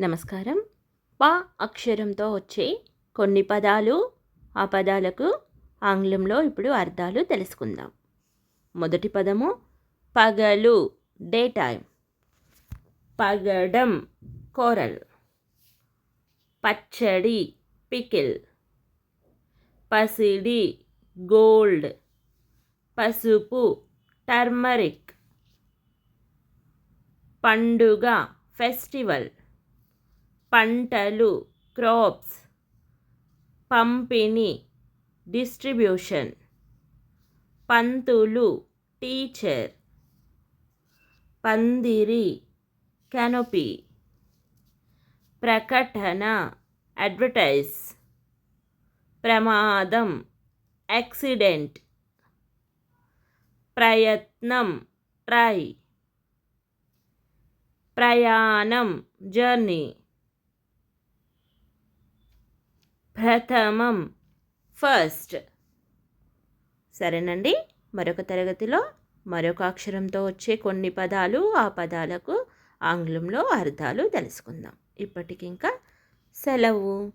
నమస్కారం. ప అక్షరంతో వచ్చే కొన్ని పదాలు ఆ పదాలకు ఆంగ్లంలో ఇప్పుడు అర్థాలు తెలుసుకుందాం. మొదటి పదము పగలు డే టైం పగడం కోరల్. పచ్చడి పికిల్. పసిడి గోల్డ్. పసుపు టర్మరిక్. పండుగ ఫెస్టివల్. పంటలు క్రాప్స్ పంపిణీ డిస్ట్రిబ్యూషన్ పంతులు టీచర్ పందిరి కెనోపీ ప్రకటన అడ్వర్టైజ్ ప్రమాదం యాక్సిడెంట్ ప్రయత్నం ట్రై ప్రయాణం జర్నీ. ప్రథమం. ఫస్ట్. సరేనండి. మరొక తరగతిలో మరొక అక్షరంతో వచ్చే కొన్ని పదాలు ఆ పదాలకు ఆంగ్లంలో అర్థాలు తెలుసుకుందాం. ఇప్పటికింకా సెలవు.